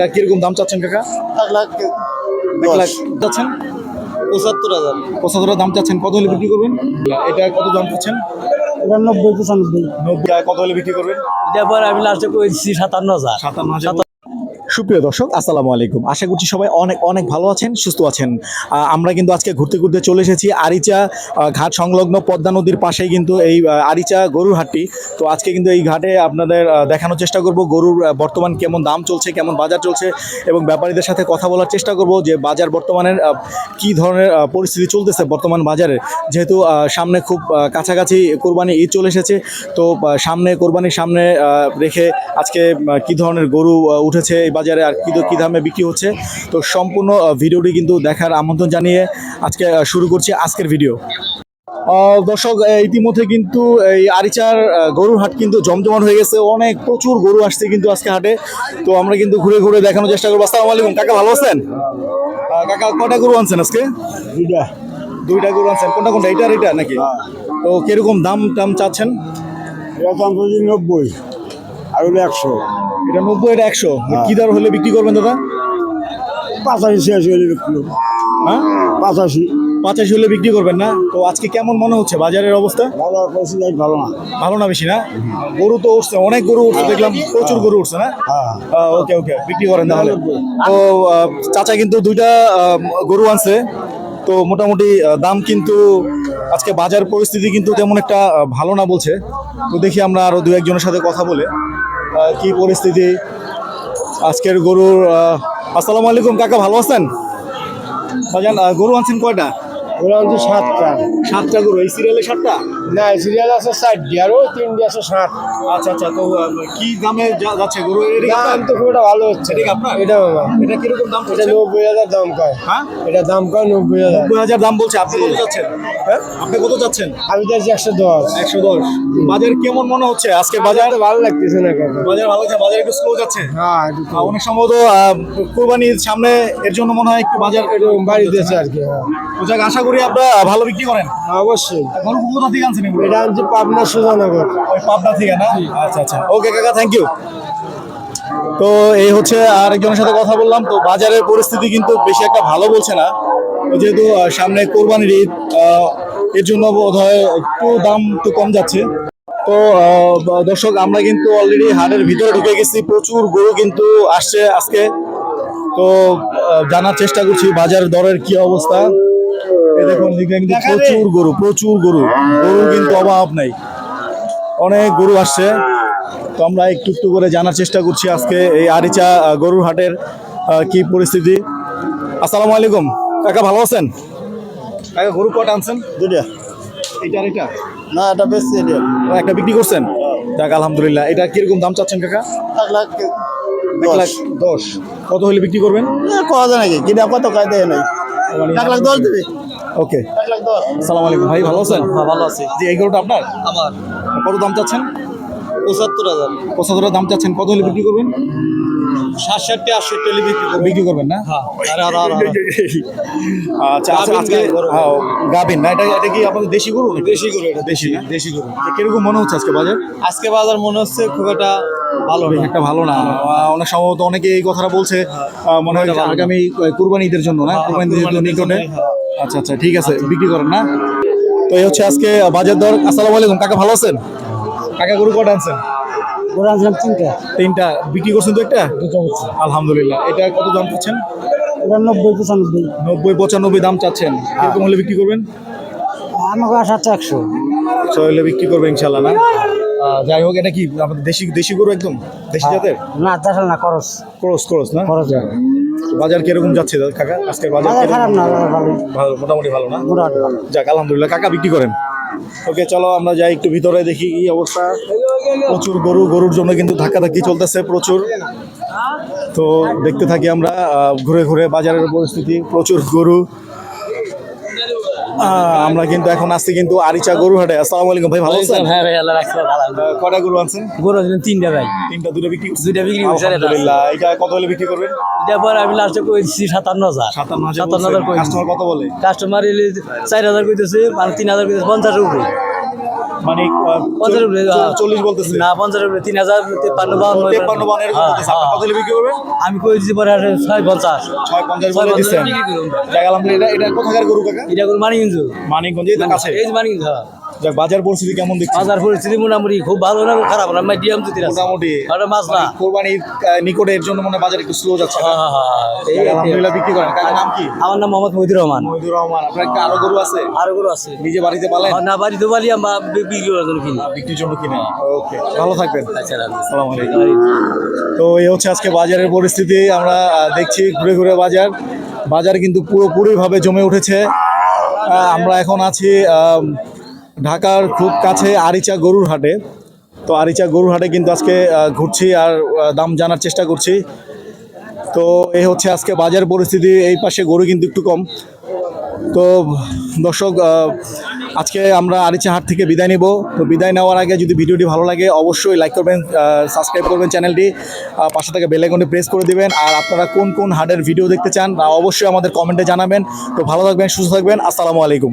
তা কীরকম দাম চাচ্ছেন কাকা? এক লাখ এক লাখ চাচ্ছেন পঁচাত্তর হাজার। পঁচাত্তর দাম চাচ্ছেন। কত হলে বিক্রি করবেন? এটা কত দাম চাচ্ছেন? এটা নব্বই পঁচানব্বই। নব্বই। কত হলে বিক্রি করবেন? এটার পর আমি লাস্টে করেছি সাতান্ন হাজার। সাতান্ন হাজার। সুপ্রিয় দর্শক, আসসালামু আলাইকুম। আশা করছি সবাই অনেক অনেক ভালো আছেন, সুস্থ আছেন। আমরা কিন্তু আজকে ঘুরতে ঘুরতে চলে এসেছি আরিচা ঘাট সংলগ্ন পদ্মা নদীর পাশেই কিন্তু এই আরিচা গরুর হাটটি। তো আজকে কিন্তু এই ঘাটে আপনাদের দেখানোর চেষ্টা করব গরুর বর্তমান কেমন দাম চলছে, কেমন বাজার চলছে এবং ব্যাপারীদের সাথে কথা বলার চেষ্টা করব যে বাজার বর্তমানের কি ধরনের পরিস্থিতি চলতেছে বর্তমান বাজারে। যেহেতু সামনে খুব কাছাকাছি কোরবানি ঈদ চলে এসেছে, তো সামনে, কোরবানির সামনে রেখে আজকে কি ধরনের গরু উঠেছে এই বাজারে আর কি কী দামে বিক্রি হচ্ছে। তো সম্পূর্ণ ভিডিওটি কিন্তু দেখার আমন্ত্রণ জানিয়ে আজকে শুরু করছি আজকের ভিডিও। দর্শক ইতিমধ্যে কিন্তু এই আরিচার গরুর হাট কিন্তু জমজমাট হয়ে গেছে। অনেক প্রচুর গরু আসছে কিন্তু আজকে হাটে। তো আমরা কিন্তু ঘুরে ঘুরে দেখানোর চেষ্টা করব। আসসালামু আলাইকুম কাকা ভালো আছেন? কাকা কটা গরু আনছেন আজকে? দুইটা। দুইটা গরু আনছেন। কোনটা কোনটা? এটা এটা নাকি? তো কীরকম দাম টাম চাচ্ছেন এটা দাম নব্বই আর হলো একশো। এটা নব্বই এটা একশো। কি দর হলে বিক্রি করবেন দাদা? পাঁচাশি ছিয়াশি হলে বিক্রি করব। হ্যাঁ? পাঁচাশি। পঁচাশি হলে বিক্রি করবেন না? তো আজকে কেমন মনে হচ্ছে? বাজারের অবস্থা? ভালো না। ভালো না বেশি না? গরু তো উঠছে অনেক গরু উঠছে দেখলাম প্রচুর গরু উঠছে না? হ্যাঁ। ওকে ওকে বিক্রি করেন তাহলে। তো চাচা কিন্তু দুইটা গরু আনছে। তো মোটামুটি দাম কিন্তু আজকে বাজার পরিস্থিতি কিন্তু তেমন একটা ভালো না বলছে। তো দেখি আমরা আরও দু একজনের সাথে কথা বলে। কি পরিস্থিতি? আজকের গরুর আসসালামু আলাইকুম কাকা ভালো আছেন? গরু আনছেন কয়টা? ওরা হচ্ছে সাতটা। সাতটা গরু। এই সিরিয়ালে সাতটা? না সিরিয়াল আছে চারটি আর ওই তিনটি আছে সাত। আচ্ছা আচ্ছা তো কি দামে যাচ্ছে গরু? এটা দাম তো খুব একটা ভালো হচ্ছে এটা কি আপনার? এটা বাবা এটা কীরকম দাম এটা নব্বই হাজার দাম কয়। হ্যাঁ? এটা দাম কয় নব্বই হাজার। নব্বই হাজার দাম বলছে। আপনি কত যাচ্ছেন? হ্যাঁ? আপনি কত যাচ্ছেন? আমি আছি একশো দশ। একশো দশ। বাজার কেমন মনে হচ্ছে? আজকে বাজার ভালো লাগতেছে না বাজার ভালো আছে বাজার একটু স্লো যাচ্ছে? হ্যাঁ অনেক সম্ভবত কোরবানির সামনে এর জন্য মনে হয় একটু বাজার দিয়েছে আর কি হ্যাঁ। আশা করি আপনারা ভালো বিক্রি করেন? অবশ্যই। গরু কোথা থেকে আনছেন এটা আনছি পাবনা সুজানগর। ওই পাবনা থেকে না? আচ্ছা আচ্ছা। ওকে কাকা থ্যাংক ইউ তো এই হচ্ছে আরেকজনের সাথে কথা বললাম। তো বাজারের পরিস্থিতি কিন্তু বেশি একটা ভালো বলছে না। যেহেতু সামনে কোরবানির ঈদ এর জন্য বোধ হয় একটু দাম একটু কম যাচ্ছে। তো দর্শক আমরা কিন্তু অলরেডি হাটের ভিতরে ঢুকে গেছি। প্রচুর গরু কিন্তু আসছে আজকে। তো জানার চেষ্টা করছি বাজার দরের কি অবস্থা। দেখুন কিন্তু প্রচুর গরু প্রচুর গরু। গরু কিন্তু অভাব নাই। অনেক গরু আসছে। তো আমরা একটু একটু করে জানার চেষ্টা করছি আজকে এই আরিচা গরুর হাটের কি পরিস্থিতি। আসসালামু আলাইকুম। কাকা ভালো আছেন? কাকা গরু কটা আনছেন? দুটা এটা আর এটা? না এটা বেশি একটা বিক্রি করছেন? যাক আলহামদুলিল্লাহ। এটা কীরকম দাম চাচ্ছেন কাকা? এক লাখ এক লাখ দশ। কত হলে বিক্রি করবেন? যায় নাকি? কিনা কত কায় দেয় নাই? এক লাখ দশ দেবে? ওকে। আসসালামু আলাইকুম। ভাই ভালো আছেন? হ্যাঁ ভালো আছি। জি এই গরুটা আপনার? আমার। কত দাম চাচ্ছেন? পঁচাত্তর হাজার। পঁচাত্তর দাম চাচ্ছেন। কত হলে বিক্রি করবেন? সাতষট্টি আটষট্টি হলে বিক্রি করব বিক্রি করবেন না? হ্যাঁ আচ্ছা আচ্ছা আজকে গাই হ্যাঁ, গাভীন না? এটা এটা কি আপনাদের দেশি গরু দেশি গরু এটা দেশি না? দেশি গরু। কীরকম মনে হচ্ছে আজকে বাজার? আজকে বাজার মনে হচ্ছে খুব একটা ভালো না। একটা ভালো না। অনেক সম্ভবত অনেকে এই কথাটা বলছে। মনে হয় আগামী কুরবানি ঈদের জন্য না? হ্যাঁ, কুরবানি ঈদের নিকটে। হ্যাঁ। আচ্ছা আচ্ছা ঠিক আছে বিক্রি করেন না? তো এই হচ্ছে আজকে বাজার দর। আসসালামু আলাইকুম কাকা ভালো আছেন? কাকা গরু কটা আনছেন? ওরা আনছিলাম তিনটা। তিনটা। বিক্রি করছেন তো একটা? আলহামদুলিল্লাহ। এটা কত দাম চাচ্ছেন? নব্বই পঁচানব্বই। নব্বই পঁচানব্বই দাম চাচ্ছেন। কীরকম হলে বিক্রি করবেন? আমাকে আসা হচ্ছে একশো। ছয় হলে বিক্রি করবে ইনশাল্লাহ না? যাই হোক এটা কি? আমাদের দেশি দেশি গরু একদম? দেশি জাতের? না চাষা না খরচ ক্রস ক্রস না? খরচ বাজার কীরকম যাচ্ছে কাকা? আজকের বাজার খারাপ না ভালো। ভালো মোটামুটি ভালো না? যাক আলহামদুলিল্লাহ। কাকা বিক্রি করেন? ওকে চলো আমরা যাই একটু ভিতরে দেখি কি অবস্থা। প্রচুর গরু গরুর জন্য কিন্তু ধাক্কাধাক্কি চলতেছে প্রচুর। তো দেখতে থাকি আমরা ঘুরে ঘুরে বাজারের পরিস্থিতি। প্রচুর গরু। আমরা কিন্তু এখন আসছি কিন্তু আরিচা গরু হাটে আসসালামু আলাইকুম ভাই ভালো আছেন? হ্যাঁ ভাই আল্লাহ রাখছে ভালো কটা গরু আনছেন? গরু দিলেন তিনটা ভাই। তিনটা দুটো বিক্রি? দুইটা বিক্রি করছেন আলহামদুলিল্লাহ। এটা কত হলে বিক্রি করবেন? এটা পর আমি লাস্টে হাজার। সাতান্ন হাজার করেছি কাস্টমার কত বলে? কাস্টমার এলে চার হাজার কইতেছে মানে তিন হাজার কইতেছে 50000 উপরে মানে চল্লিশ বলতেছে। না পঞ্চাশ তিন হাজার তেপ্পান্ন বাউন্ন তেপ্পান্ন এরকম। হ্যাঁ, হ্যাঁ। কত বিক্রি করবেন? আমি কই দিতে পারি আর ছয় পঞ্চাশ। ছয় পঞ্চাশ বলে দিচ্ছেন। এটা এটা কোথাকার গরু কাকা? এটা গরু মানি কিন্তু মানিকগঞ্জে কাছে। এই হ্যাঁ। যাক বাজার পরিস্থিতি কেমন দেখছি বাজার পরিস্থিতি মোটামুটি খুব ভালো না খারাপ না? মিডিয়াম যদি মোটামুটি ওটা মাছ না কোরবানির নিকটে এর জন্য মনে হয় বাজার একটু স্লো যাচ্ছে? হ্যাঁ, হ্যাঁ, হ্যাঁ। এই- আলহামদুলিল্লাহ বিক্রি করেন। কাকার নাম কি? আমার নাম মোহাম্মদ মহিদুর রহমান। মহিদুর রহমান। আপনার কি আরও গরু আছে? আরও করে আছে। নিজে বাড়িতে পালেন? আর না বাড়ি তো বাড়ি আমরা বিক্রি করার জন্য কিনি। বিক্রির জন্য কিনে ওকে ভালো থাকবেন। আচ্ছা আসসালামু আলাইকুম। তো এই হচ্ছে আজকে বাজারের পরিস্থিতি। আমরা দেখছি ঘুরে ঘুরে বাজার। বাজার কিন্তু পুরোপুরিভাবে জমে উঠেছে। আমরা এখন আছি ঢাকার খুব কাছে আরিচা গরুর হাটে। তো আরিচা গরুর হাটে কিন্তু আজকে ঘুরছি আর দাম জানার চেষ্টা করছি। তো এই হচ্ছে আজকে বাজার পরিস্থিতি, এই পাশে গরু কিন্তু একটু কম। তো দর্শক আজকে আমরা আরিচা হাট থেকে বিদায় নিব। তো বিদায় নেওয়ার আগে যদি ভিডিওটি ভালো লাগে, অবশ্যই লাইক করবেন সাবস্ক্রাইব করবেন চ্যানেলটি। পাশে থেকে বেলাইকনে প্রেস করে দিবেন। আর আপনারা কোন কোন হাটের ভিডিও দেখতে চান অবশ্যই আমাদের কমেন্টে জানাবেন। তো ভালো থাকবেন, সুস্থ থাকবেন। আসসালামু আলাইকুম।